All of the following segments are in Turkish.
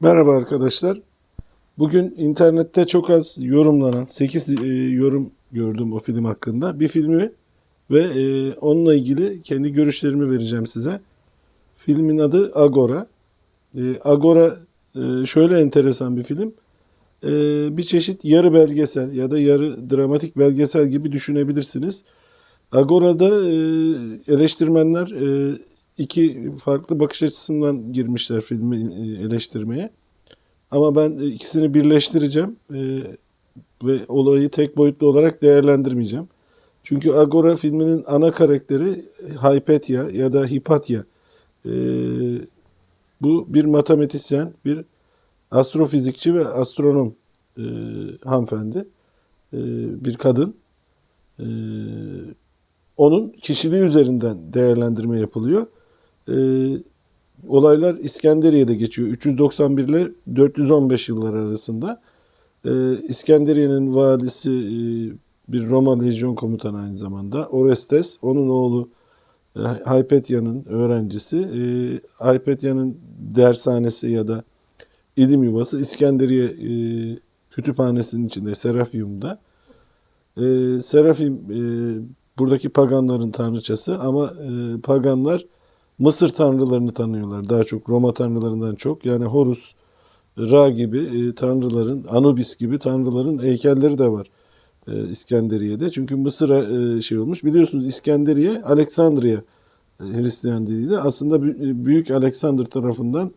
Merhaba arkadaşlar. Bugün internette çok az yorumlanan 8 yorum gördüm o film hakkında. Bir filmi ve e, onunla ilgili kendi görüşlerimi vereceğim size. Filmin adı Agora. E, Agora e, şöyle enteresan bir film. E, bir çeşit yarı belgesel ya da yarı dramatik belgesel gibi düşünebilirsiniz. Agora'da e, eleştirmenler e, iki farklı bakış açısından girmişler filmi e, eleştirmeye. Ama ben e, ikisini birleştireceğim e, ve olayı tek boyutlu olarak değerlendirmeyeceğim. Çünkü Agora filminin ana karakteri Hypatia ya da Hypatia. E, bu bir matematisyen, bir astrofizikçi ve astronom e, hanımefendi. Bir kadın. Onun kişiliği üzerinden değerlendirme yapılıyor. E, olaylar İskenderiye'de geçiyor. 391 ile 415 yıllar arasında. E, İskenderiye'nin valisi e, bir Roma lejyon komutanı aynı zamanda. Orestes, onun oğlu e, Hypatia'nın öğrencisi. E, Hypatia'nın dershanesi ya da ilim yuvası İskenderiye e, kütüphanesinin içinde, Serafium'da. E, Serafim e, buradaki paganların tanrıçası ama e, paganlar Mısır tanrılarını tanıyorlar. Daha çok Roma tanrılarından çok. Yani Horus, Ra gibi e, tanrıların, Anubis gibi tanrıların heykelleri de var e, İskenderiye'de. Çünkü Mısır'a e, şey olmuş. Biliyorsunuz İskenderiye, Aleksandriya e, Hristiyan diliyle aslında bü- Büyük Alexander tarafından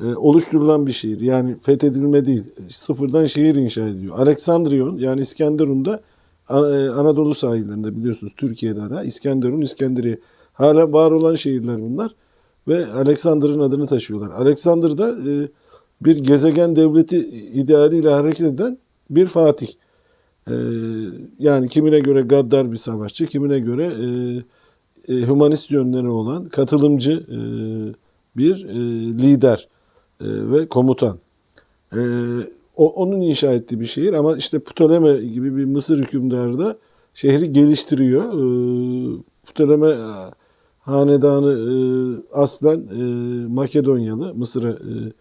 e, oluşturulan bir şehir. Yani fethedilme değil. Sıfırdan şehir inşa ediyor. Aleksandriyon yani İskenderun'da e, Anadolu sahillerinde biliyorsunuz Türkiye'de de İskenderun, İskenderiye hala var olan şehirler bunlar ve Alexander'ın adını taşıyorlar. Alexander da e, bir gezegen devleti idealiyle hareket eden bir fatih. E, yani kimine göre gaddar bir savaşçı, kimine göre e, e, humanist yönleri olan katılımcı e, bir e, lider e, ve komutan. E, o, onun inşa ettiği bir şehir ama işte Ptolemy gibi bir Mısır hükümdarı da şehri geliştiriyor. E, Ptolemy e, hanedanı e, aslen e, Makedonyalı, Mısır'a e,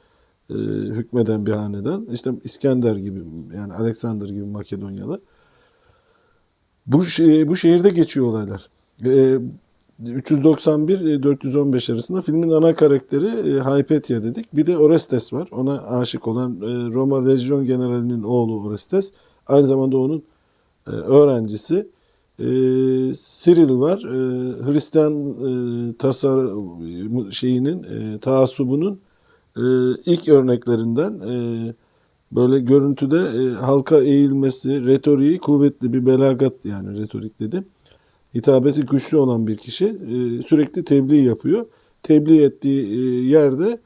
e, hükmeden bir hanedan. İşte İskender gibi yani Alexander gibi Makedonyalı. Bu şey, bu şehirde geçiyor olaylar. E, 391-415 arasında filmin ana karakteri e, Hypatia dedik. Bir de Orestes var. Ona aşık olan e, Roma Lejyon Generali'nin oğlu Orestes. Aynı zamanda onun e, öğrencisi. E, Cyril var. E, Hristiyan e, tasar şeyinin e, taassubunun e, ilk örneklerinden e, böyle görüntüde e, halka eğilmesi, retoriği kuvvetli bir belagat yani retorik dedim hitabeti güçlü olan bir kişi e, sürekli tebliğ yapıyor. Tebliğ ettiği e, yerde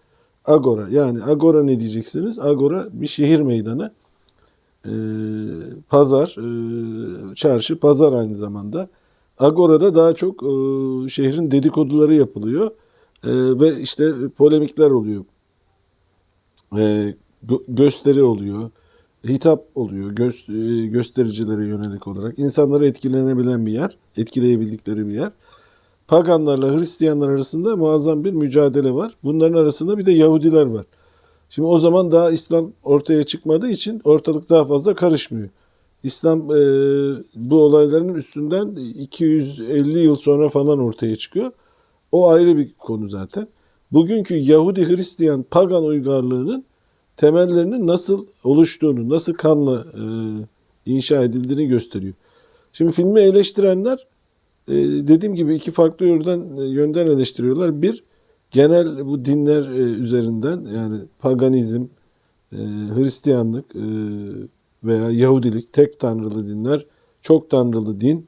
Agora. Yani Agora ne diyeceksiniz? Agora bir şehir meydanı. E, pazar, e, çarşı, pazar aynı zamanda. Agora'da daha çok e, şehrin dedikoduları yapılıyor. E, ve işte polemikler oluyor. E, gö- gösteri oluyor. Hitap oluyor göz, e, göstericilere yönelik olarak. İnsanları etkilenebilen bir yer, etkileyebildikleri bir yer. Paganlarla Hristiyanlar arasında muazzam bir mücadele var. Bunların arasında bir de Yahudiler var. Şimdi o zaman daha İslam ortaya çıkmadığı için ortalık daha fazla karışmıyor. İslam e, bu olayların üstünden 250 yıl sonra falan ortaya çıkıyor. O ayrı bir konu zaten. Bugünkü Yahudi, Hristiyan, pagan uygarlığının temellerinin nasıl oluştuğunu, nasıl kanla e, inşa edildiğini gösteriyor. Şimdi filmi eleştirenler e, dediğim gibi iki farklı yönden, yönden eleştiriyorlar. Bir, genel bu dinler e, üzerinden yani paganizm, e, Hristiyanlık e, veya Yahudilik, tek tanrılı dinler, çok tanrılı din,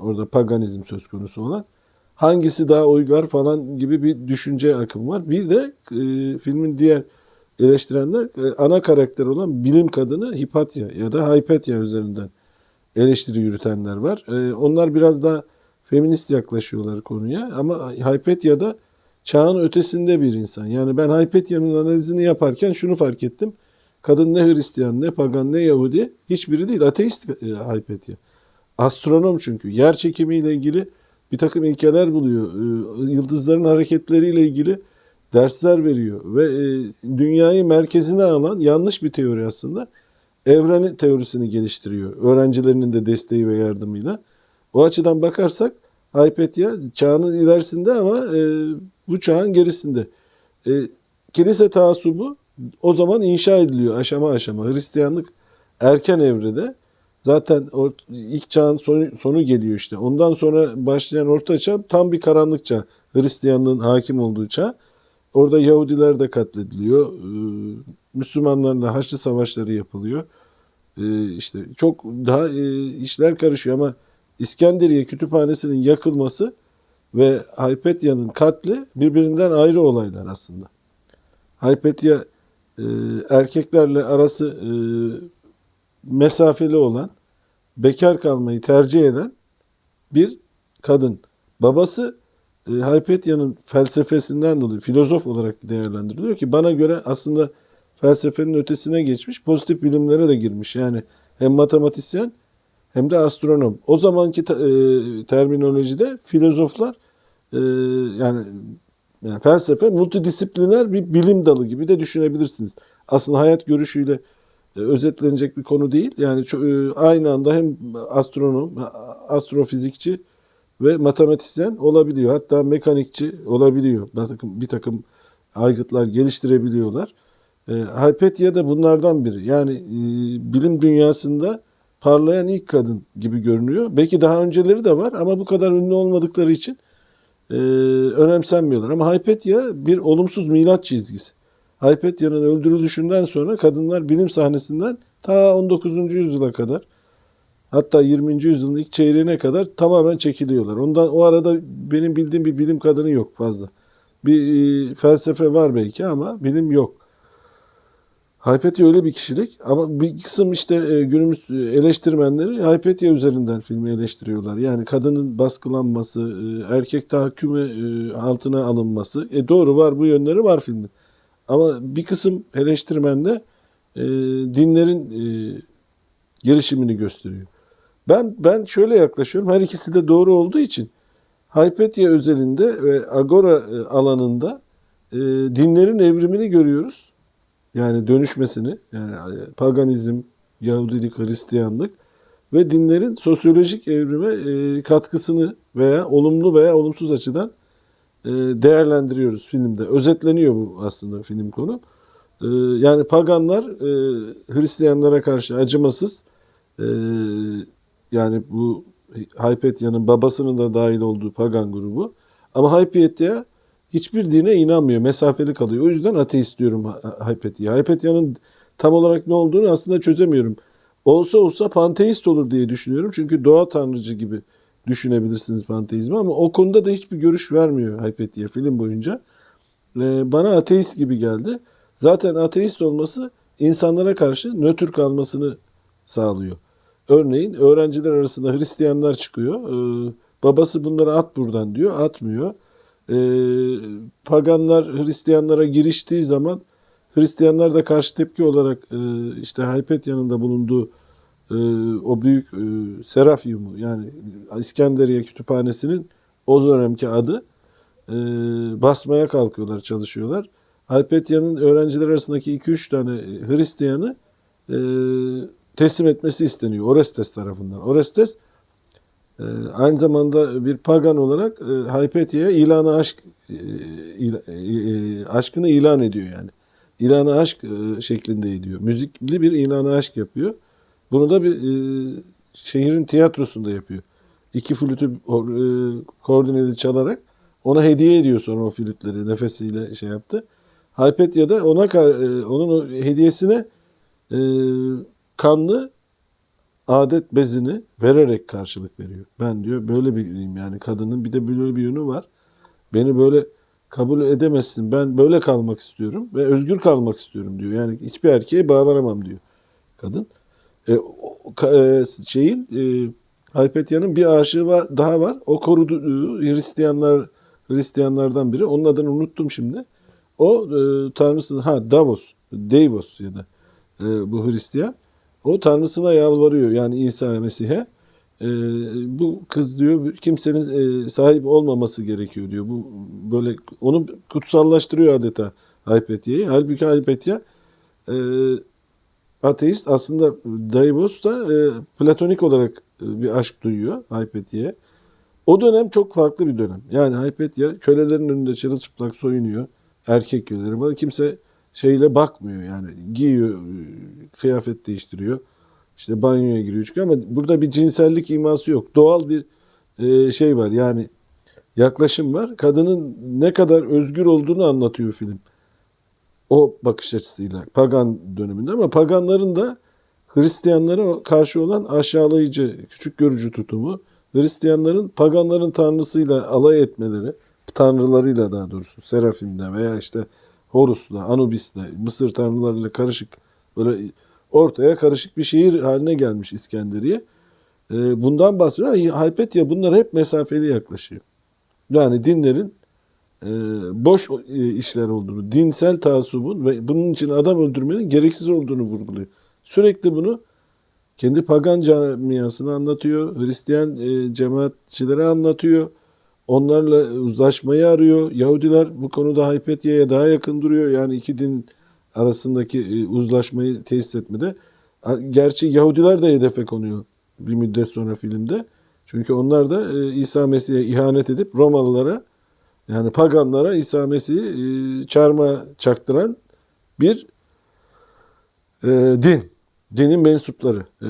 orada paganizm söz konusu olan hangisi daha uygar falan gibi bir düşünce akımı var. Bir de filmin diğer eleştirenler ana karakter olan bilim kadını Hipatia ya da Hypatia üzerinden eleştiri yürütenler var. Onlar biraz daha feminist yaklaşıyorlar konuya ama Hypatia da çağın ötesinde bir insan. Yani ben Hypatia'nın analizini yaparken şunu fark ettim. Kadın ne Hristiyan, ne pagan, ne Yahudi hiçbiri değil. Ateist e, Hypatia. Astronom çünkü. Yer çekimiyle ilgili bir takım ilkeler buluyor. E, Yıldızların hareketleriyle ilgili dersler veriyor ve e, dünyayı merkezine alan yanlış bir teori aslında. Evreni teorisini geliştiriyor. Öğrencilerinin de desteği ve yardımıyla. O açıdan bakarsak Hypatia çağının ilerisinde ama e, bu çağın gerisinde. E, kilise taassubu o zaman inşa ediliyor aşama aşama. Hristiyanlık erken evrede zaten or- ilk çağın sonu, sonu geliyor işte. Ondan sonra başlayan orta çağ tam bir karanlık çağ. Hristiyanlığın hakim olduğu çağ. Orada Yahudiler de katlediliyor. Ee, Müslümanlarla Haçlı Savaşları yapılıyor. Ee, işte çok daha e, işler karışıyor ama İskenderiye Kütüphanesi'nin yakılması ve Haypetya'nın katli birbirinden ayrı olaylar aslında. Haypetya e, erkeklerle arası e, mesafeli olan, bekar kalmayı tercih eden bir kadın. Babası e, Haypetya'nın felsefesinden dolayı filozof olarak değerlendiriliyor ki bana göre aslında felsefenin ötesine geçmiş, pozitif bilimlere de girmiş. Yani hem matematisyen hem de astronom. O zamanki e, terminolojide filozoflar e, yani, yani felsefe multidisipliner bir bilim dalı gibi de düşünebilirsiniz. Aslında hayat görüşüyle e, özetlenecek bir konu değil. Yani e, aynı anda hem astronom, astrofizikçi ve matematisyen olabiliyor. Hatta mekanikçi olabiliyor. Bir takım, bir takım aygıtlar geliştirebiliyorlar. E, Hypatia da bunlardan biri. Yani e, bilim dünyasında parlayan ilk kadın gibi görünüyor. Belki daha önceleri de var ama bu kadar ünlü olmadıkları için e, önemsenmiyorlar. Ama Hypatia bir olumsuz milat çizgisi. Hypatia'nın öldürülüşünden sonra kadınlar bilim sahnesinden ta 19. yüzyıla kadar hatta 20. yüzyılın ilk çeyreğine kadar tamamen çekiliyorlar. Ondan o arada benim bildiğim bir bilim kadını yok fazla. Bir e, felsefe var belki ama bilim yok. Hypatia öyle bir kişilik ama bir kısım işte e, günümüz e, eleştirmenleri Hypatia üzerinden filmi eleştiriyorlar. Yani kadının baskılanması, e, erkek tahakkümü altına alınması. E doğru var bu yönleri var filmin. Ama bir kısım eleştirmen de dinlerin gelişimini gösteriyor. Ben ben şöyle yaklaşıyorum. Her ikisi de doğru olduğu için Hypatia özelinde ve Agora alanında dinlerin evrimini görüyoruz. Yani dönüşmesini, yani e, paganizm, Yahudilik, Hristiyanlık ve dinlerin sosyolojik evrime e, katkısını veya olumlu veya olumsuz açıdan e, değerlendiriyoruz filmde. Özetleniyor bu aslında film konu. Yani paganlar Hristiyanlara karşı acımasız. Yani bu Hypatia'nın babasının da dahil olduğu pagan grubu. Ama Hypatia hiçbir dine inanmıyor. Mesafeli kalıyor. O yüzden ateist diyorum Hypatia. Hypatia'nın tam olarak ne olduğunu aslında çözemiyorum. Olsa olsa panteist olur diye düşünüyorum. Çünkü doğa tanrıcı gibi düşünebilirsiniz panteizmi ama o konuda da hiçbir görüş vermiyor Hypatia film boyunca. Ee, bana ateist gibi geldi. Zaten ateist olması insanlara karşı nötr kalmasını sağlıyor. Örneğin öğrenciler arasında Hristiyanlar çıkıyor. Ee, babası bunlara at buradan diyor. Atmıyor. Ee, paganlar Hristiyanlara giriştiği zaman Hristiyanlar da karşı tepki olarak e, işte Hypatia'nın da bulunduğu e, o büyük e, Serafyum'u yani İskenderiye Kütüphanesi'nin o dönemki adı e, basmaya kalkıyorlar, çalışıyorlar. Hypatia'nın öğrenciler arasındaki 2-3 tane Hristiyanı e, teslim etmesi isteniyor Orestes tarafından. Orestes e, aynı zamanda bir pagan olarak e, Hypatia'ya ilanı aşk e, e, e, aşkını ilan ediyor yani. İlanı aşk e, şeklinde ediyor. Müzikli bir ilanı aşk yapıyor. Bunu da bir e, şehrin tiyatrosunda yapıyor. İki flütü e, koordineli çalarak ona hediye ediyor sonra o flütleri nefesiyle şey yaptı. Hypatia da ona e, onun hediyesine e, kanlı adet bezini vererek karşılık veriyor. Ben diyor böyle biriyim yani kadının bir de böyle bir yönü var. Beni böyle kabul edemezsin. Ben böyle kalmak istiyorum ve özgür kalmak istiyorum diyor. Yani hiçbir erkeğe bağlanamam diyor kadın. E, e, şeyin e, Hypatia'nın bir aşığı var, daha var. O koruduğu Hristiyanlar Hristiyanlardan biri. Onun adını unuttum şimdi. O e, tanrısına ha Davos, Davos ya da e, bu Hristiyan. O tanrısına yalvarıyor yani İsa Mesih'e. e, bu kız diyor kimsenin e, sahip olmaması gerekiyor diyor. Bu böyle onu kutsallaştırıyor adeta Hypatia'yı. Halbuki Hypatia e, ateist aslında Daivos da e, platonik olarak e, bir aşk duyuyor Hypatia'ya. O dönem çok farklı bir dönem. Yani Hypatia kölelerin önünde çırılçıplak soyunuyor. Erkek köleleri. Bana kimse şeyle bakmıyor yani. Giyiyor, e, kıyafet değiştiriyor. İşte banyoya giriyor çıkıyor ama burada bir cinsellik iması yok. Doğal bir e, şey var yani yaklaşım var. Kadının ne kadar özgür olduğunu anlatıyor film. O bakış açısıyla pagan döneminde ama paganların da Hristiyanlara karşı olan aşağılayıcı, küçük görücü tutumu, Hristiyanların paganların tanrısıyla alay etmeleri, tanrılarıyla daha doğrusu Serafim'de veya işte Horus'la, Anubis'le, Mısır tanrılarıyla karışık böyle ortaya karışık bir şehir haline gelmiş İskenderiye. Ee, bundan bahsediyor. Hypatia bunlara hep mesafeli yaklaşıyor. Yani dinlerin e, boş e, işler olduğunu, dinsel taassubun ve bunun için adam öldürmenin gereksiz olduğunu vurguluyor. Sürekli bunu kendi pagan camiasına anlatıyor, Hristiyan e, cemaatçilere anlatıyor. Onlarla uzlaşmayı arıyor. Yahudiler bu konuda Hypatia'ya daha yakın duruyor. Yani iki din arasındaki e, uzlaşmayı tesis etmede. Gerçi Yahudiler de hedefe konuyor bir müddet sonra filmde. Çünkü onlar da e, İsa Mesih'e ihanet edip Romalılara yani paganlara İsa Mesih'i e, çarmıha çaktıran bir din. Dinin mensupları. E,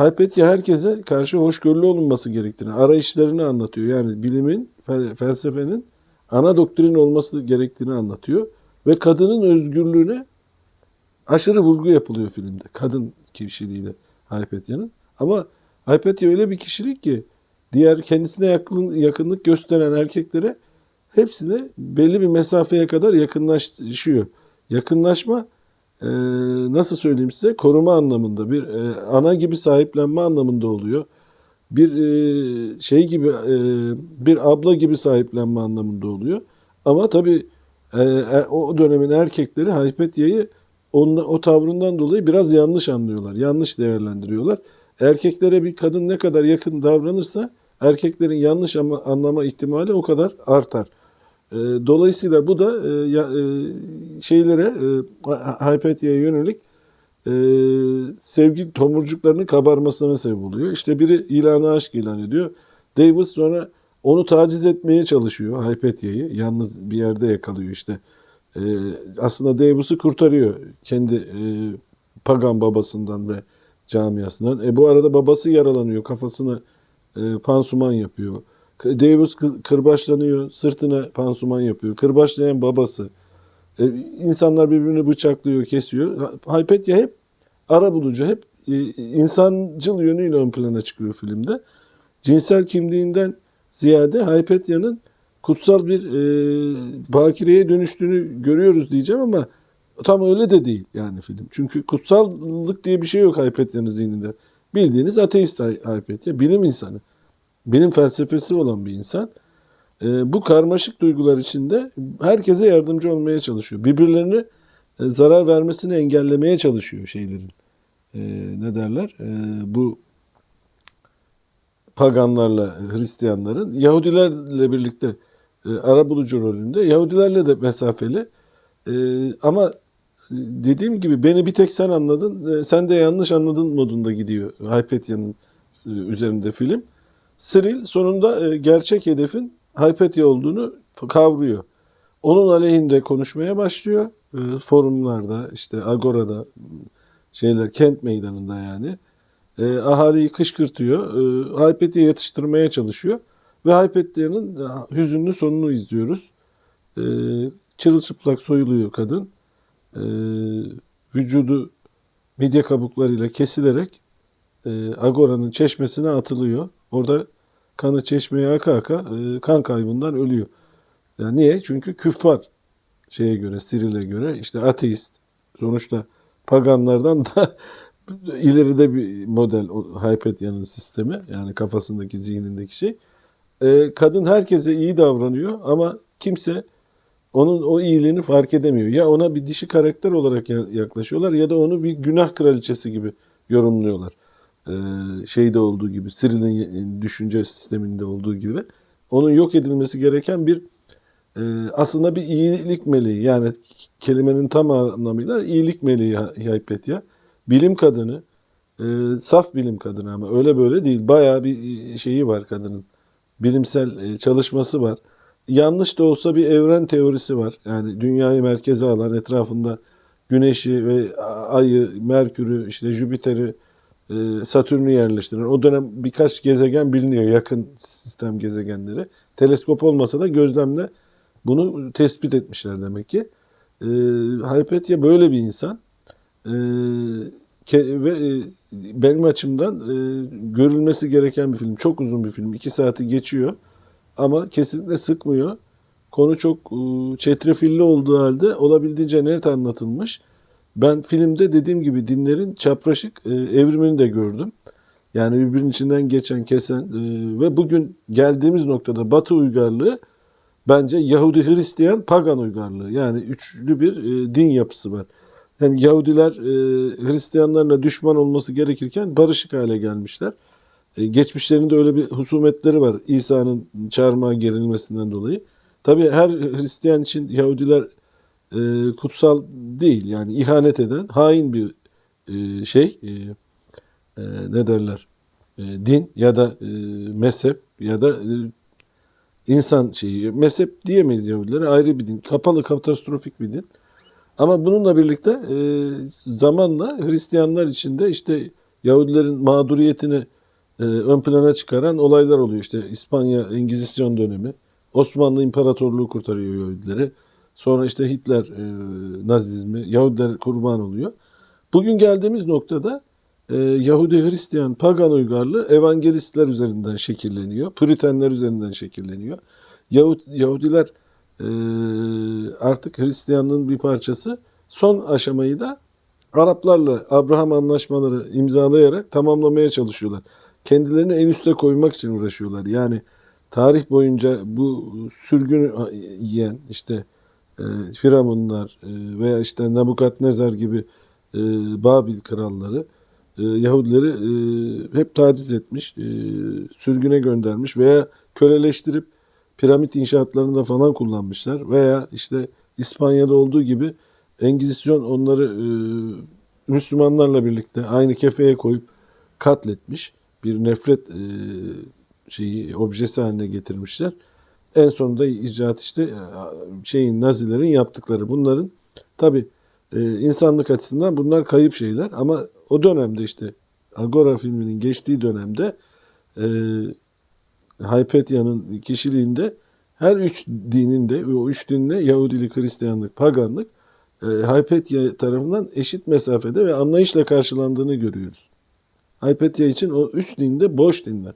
Hypatia herkese karşı hoşgörülü olunması gerektiğini, arayışlarını anlatıyor. Yani bilimin, fel- felsefenin ana doktrin olması gerektiğini anlatıyor. Ve kadının özgürlüğüne aşırı vurgu yapılıyor filmde. Kadın kişiliğiyle Hypatia'nın. Ama Hypatia öyle bir kişilik ki diğer kendisine yakın, yakınlık gösteren erkeklere hepsine belli bir mesafeye kadar yakınlaşıyor. Yakınlaşma e, nasıl söyleyeyim size koruma anlamında bir e, ana gibi sahiplenme anlamında oluyor. Bir e, şey gibi e, bir abla gibi sahiplenme anlamında oluyor. Ama tabii e, e, o dönemin erkekleri Hypatia'yı onunla, o tavrından dolayı biraz yanlış anlıyorlar. Yanlış değerlendiriyorlar. Erkeklere bir kadın ne kadar yakın davranırsa erkeklerin yanlış ama, anlama ihtimali o kadar artar. E, dolayısıyla bu da e, ya, e, şeylere e, Hypatia'ya yönelik e, sevgi tomurcuklarının kabarmasına sebep oluyor. İşte biri ilanı aşk ilan ediyor. Davis sonra onu taciz etmeye çalışıyor Hypatia'yı. Yalnız bir yerde yakalıyor işte. E, aslında Davis'i kurtarıyor kendi e, pagan babasından ve camiasından. E, bu arada babası yaralanıyor. Kafasına e, pansuman yapıyor. Davis kı- kırbaçlanıyor. Sırtına pansuman yapıyor. Kırbaçlayan babası. E, insanlar birbirini bıçaklıyor, kesiyor. Hypatia hep ara bulucu, hep e, insancıl yönüyle ön plana çıkıyor filmde. Cinsel kimliğinden ziyade Hypatia'nın kutsal bir e, bakireye dönüştüğünü görüyoruz diyeceğim ama tam öyle de değil yani film. Çünkü kutsallık diye bir şey yok Hypatia'nın zihninde. Bildiğiniz ateist Hypatia, bilim insanı. Bilim felsefesi olan bir insan. E, bu karmaşık duygular içinde herkese yardımcı olmaya çalışıyor. Birbirlerine e, zarar vermesini engellemeye çalışıyor şeylerin. E, ne derler? E, bu paganlarla Hristiyanların Yahudilerle birlikte e, arabulucu rolünde. Yahudilerle de mesafeli. E, ama dediğim gibi beni bir tek sen anladın. e, sen de yanlış anladın modunda gidiyor Hypatia'nın e, üzerinde film. Cyril sonunda e, gerçek hedefin Hypatia olduğunu kavruyor. Onun aleyhinde konuşmaya başlıyor. E, forumlarda, işte Agora'da, şeyler, kent meydanında yani. E, ahaliyi kışkırtıyor. E, Hypatia'yı yatıştırmaya çalışıyor. Ve Hypatia'nın e, hüzünlü sonunu izliyoruz. Çırılçıplak soyuluyor kadın. E, vücudu midye kabuklarıyla kesilerek Agora'nın çeşmesine atılıyor. Orada kanı çeşmeye aka aka e, kan kaybından ölüyor. Yani niye? Çünkü küffar şeye göre, Siril'e göre işte ateist. Sonuçta paganlardan da ileride bir model o Hypatia'nın sistemi yani kafasındaki zihnindeki şey. E, kadın herkese iyi davranıyor ama kimse onun o iyiliğini fark edemiyor. Ya ona bir dişi karakter olarak ya- yaklaşıyorlar ya da onu bir günah kraliçesi gibi yorumluyorlar. E, şeyde olduğu gibi, Cyril'in düşünce sisteminde olduğu gibi onun yok edilmesi gereken bir e, aslında bir iyilik meleği. Yani kelimenin tam anlamıyla iyilik meleği Hypatia. Bilim kadını, e, saf bilim kadını ama öyle böyle değil. Bayağı bir şeyi var kadının. Bilimsel e, çalışması var. Yanlış da olsa bir evren teorisi var. Yani dünyayı merkeze alan, etrafında Güneş'i ve Ay'ı, Merkür'ü, işte Jüpiter'i, e, Satürn'ü yerleştiren. O dönem birkaç gezegen biliniyor, yakın sistem gezegenleri. Teleskop olmasa da gözlemle bunu tespit etmişler demek ki. E, Hypatia böyle bir insan. E, ke, ve e, benim açımdan e, görülmesi gereken bir film. Çok uzun bir film. 2 saati geçiyor. Ama kesinlikle sıkmıyor. Konu çok e, çetrefilli olduğu halde olabildiğince net anlatılmış. Ben filmde dediğim gibi dinlerin çapraşık e, evrimini de gördüm. Yani birbirinin içinden geçen, kesen e, ve bugün geldiğimiz noktada Batı uygarlığı bence Yahudi, Hristiyan, Pagan uygarlığı. Yani üçlü bir e, din yapısı var. Hem Yahudiler e, Hristiyanlarla düşman olması gerekirken barışık hale gelmişler. E, geçmişlerinde öyle bir husumetleri var İsa'nın çarmıha gerilmesinden dolayı. Tabi her Hristiyan için Yahudiler e, kutsal değil yani ihanet eden hain bir e, şey e, e, ne derler e, din ya da e, mezhep ya da e, insan şeyi. Mezhep diyemeyiz Yahudilere ayrı bir din kapalı katastrofik bir din. Ama bununla birlikte e, zamanla Hristiyanlar içinde işte Yahudilerin mağduriyetini e, ön plana çıkaran olaylar oluyor. İşte İspanya Engizisyon dönemi Osmanlı İmparatorluğu kurtarıyor Yahudileri. Sonra işte Hitler e, Nazizmi, Yahudiler kurban oluyor. Bugün geldiğimiz noktada e, Yahudi, Hristiyan, Pagan uygarlığı evangelistler üzerinden şekilleniyor. Püritenler üzerinden şekilleniyor. Yahud, Yahudiler e, artık Hristiyanlığın bir parçası. Son aşamayı da Araplarla Abraham anlaşmaları imzalayarak tamamlamaya çalışıyorlar. Kendilerini en üste koymak için uğraşıyorlar. Yani tarih boyunca bu sürgün yiyen işte Firavunlar e, veya işte Nebukadnezar gibi e, Babil kralları e, Yahudileri e, hep taciz etmiş, e, sürgüne göndermiş veya köleleştirip piramit inşaatlarında falan kullanmışlar veya işte İspanya'da olduğu gibi Engizisyon onları e, Müslümanlarla birlikte aynı kefeye koyup katletmiş. Bir nefret e, şeyi objesi haline getirmişler. En sonunda icraat işte e, şeyin Nazilerin yaptıkları. Bunların tabi e, insanlık açısından bunlar kayıp şeyler ama o dönemde işte Agora filminin geçtiği dönemde e, Hypatia'nın kişiliğinde her üç dinin de o üç dinle Yahudilik, Hristiyanlık, Paganlık e, Hypatia tarafından eşit mesafede ve anlayışla karşılandığını görüyoruz. Hypatia için o üç dinde boş dinler.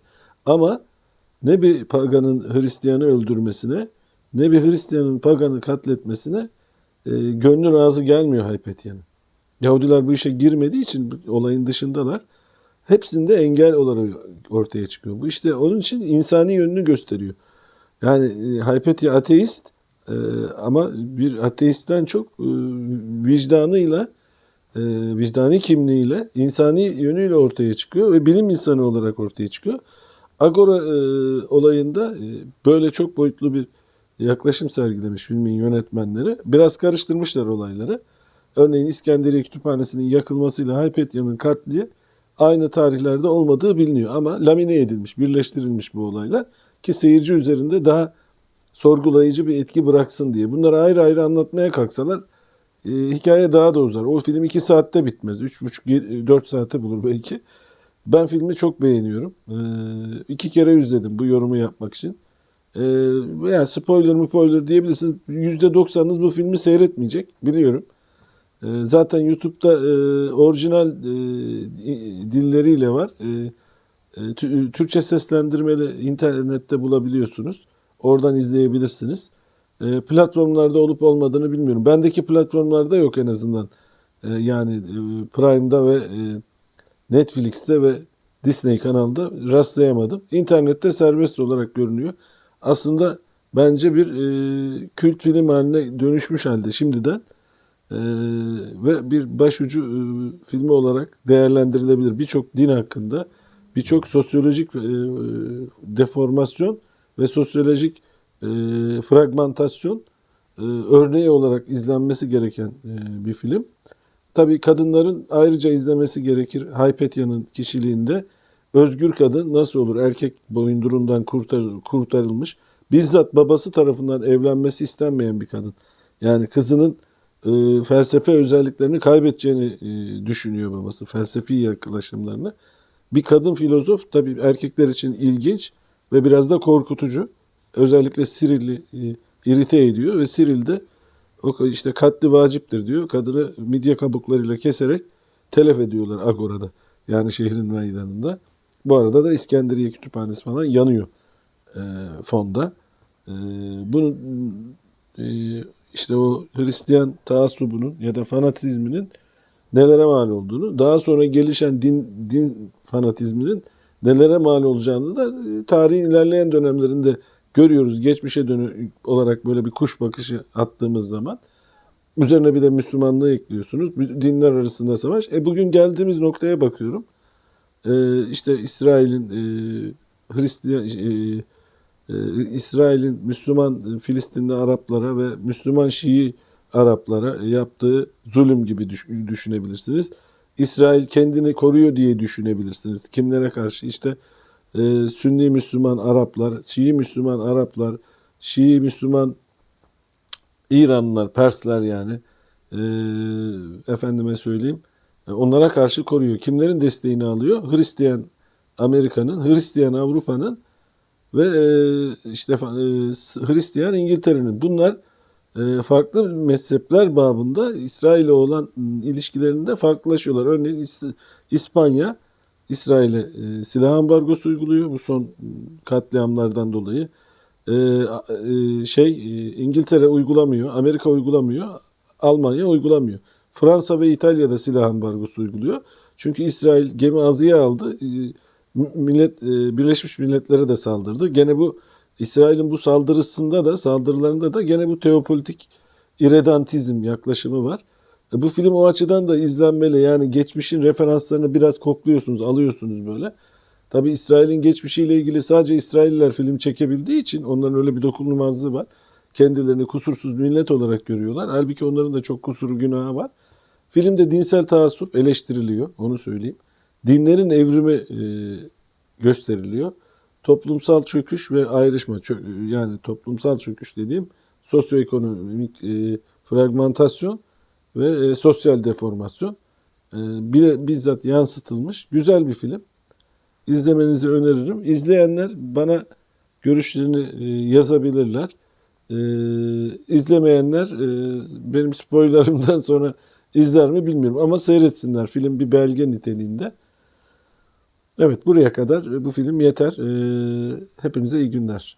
Ama ne bir paganın Hristiyanı öldürmesine ne bir Hristiyanın paganı katletmesine e, gönlü razı gelmiyor Haypetiyan'ın. Yahudiler bu işe girmediği için olayın dışındalar. Hepsinde engel olarak ortaya çıkıyor. Bu işte onun için insani yönünü gösteriyor. Yani e, Haypetya ateist e, ama bir ateistten çok e, vicdanıyla e, vicdani kimliğiyle, insani yönüyle ortaya çıkıyor ve bilim insanı olarak ortaya çıkıyor. Agora e, olayında e, böyle çok boyutlu bir yaklaşım sergilemiş filmin yönetmenleri. Biraz karıştırmışlar olayları. Örneğin İskenderiye Kütüphanesi'nin yakılmasıyla Hypatia'nın katli aynı tarihlerde olmadığı biliniyor. Ama lamine edilmiş, birleştirilmiş bu olaylar ki seyirci üzerinde daha sorgulayıcı bir etki bıraksın diye. Bunları ayrı ayrı anlatmaya kalksalar e, hikaye daha da uzar. O film 2 saatte bitmez. 3,5-4 saate bulur belki. Ben filmi çok beğeniyorum. Ee, iki kere izledim bu yorumu yapmak için. Ee, yani spoiler mı spoiler diyebilirsiniz. %90'ınız bu filmi seyretmeyecek. Biliyorum. Ee, zaten YouTube'da e, orijinal e, dilleriyle var. E, e, Türkçe seslendirmeli internette bulabiliyorsunuz. Oradan izleyebilirsiniz. E, platformlarda olup olmadığını bilmiyorum. Bendeki platformlarda yok en azından. E, yani e, Prime'da ve e, Netflix'te ve Disney kanalında rastlayamadım. İnternette serbest olarak görünüyor. Aslında bence bir e, kült film haline dönüşmüş halde şimdiden. Ee, ve bir başucu e, filmi olarak değerlendirilebilir. Birçok din hakkında, birçok sosyolojik e, deformasyon ve sosyolojik e, fragmentasyon e, örneği olarak izlenmesi gereken e, bir film. Tabii kadınların ayrıca izlemesi gerekir. Haypetya'nın kişiliğinde özgür kadın nasıl olur? Erkek boyundurundan kurtar, kurtarılmış. Bizzat babası tarafından evlenmesi istenmeyen bir kadın. Yani kızının e, felsefe özelliklerini kaybedeceğini e, düşünüyor babası. Felsefi yaklaşımlarını. Bir kadın filozof tabii erkekler için ilginç ve biraz da korkutucu. Özellikle Siril'i e, irite ediyor ve Siril de o işte katli vaciptir diyor. Kadını midye kabuklarıyla keserek telef ediyorlar Agora'da. Yani şehrin meydanında. Bu arada da İskenderiye Kütüphanesi falan yanıyor e, fonda. E, bunun e, işte o Hristiyan taassubunun ya da fanatizminin nelere mal olduğunu, daha sonra gelişen din din fanatizminin nelere mal olacağını da e, tarihin ilerleyen dönemlerinde görüyoruz. Geçmişe dönük olarak böyle bir kuş bakışı attığımız zaman üzerine bir de Müslümanlığı ekliyorsunuz. Dinler arasında savaş. E bugün geldiğimiz noktaya bakıyorum. E, işte İsrail'in e, Hristiyan e, e, İsrail'in Müslüman Filistinli Araplara ve Müslüman Şii Araplara yaptığı zulüm gibi düş- düşünebilirsiniz. İsrail kendini koruyor diye düşünebilirsiniz. Kimlere karşı? İşte e, Sünni Müslüman Araplar, Şii Müslüman Araplar, Şii Müslüman İranlılar, Persler yani. E, efendime söyleyeyim. E, onlara karşı koruyor. Kimlerin desteğini alıyor? Hristiyan Amerika'nın, Hristiyan Avrupa'nın ve e, işte e, Hristiyan İngiltere'nin. Bunlar farklı mezhepler babında İsrail'le olan m, ilişkilerinde farklılaşıyorlar. Örneğin İs- İspanya İsrail'e e, silah ambargosu uyguluyor bu son m, katliamlardan dolayı. E, e, şey e, İngiltere uygulamıyor, Amerika uygulamıyor, Almanya uygulamıyor. Fransa ve İtalya da silah ambargosu uyguluyor. Çünkü İsrail gemi azıya aldı. E, millet e, Birleşmiş Milletler'e de saldırdı. Gene bu İsrail'in bu saldırısında da saldırılarında da gene bu teopolitik irredantizm yaklaşımı var. E, bu film o açıdan da izlenmeli. Yani geçmişin referanslarını biraz kokluyorsunuz, alıyorsunuz böyle. Tabi İsrail'in geçmişiyle ilgili sadece İsrailliler film çekebildiği için onların öyle bir dokunulmazlığı var. Kendilerini kusursuz millet olarak görüyorlar. Halbuki onların da çok kusuru günahı var. Filmde dinsel taassup eleştiriliyor, onu söyleyeyim. Dinlerin evrimi e, gösteriliyor. Toplumsal çöküş ve ayrışma, çö- yani toplumsal çöküş dediğim sosyoekonomik e, fragmentasyon ve e, sosyal deformasyon e, bile, bizzat yansıtılmış güzel bir film. İzlemenizi öneririm. İzleyenler bana görüşlerini e, yazabilirler. E, izlemeyenler e, benim spoilerımdan sonra izler mi bilmiyorum ama seyretsinler. Film bir belge niteliğinde. Evet buraya kadar bu film yeter. E, hepinize iyi günler.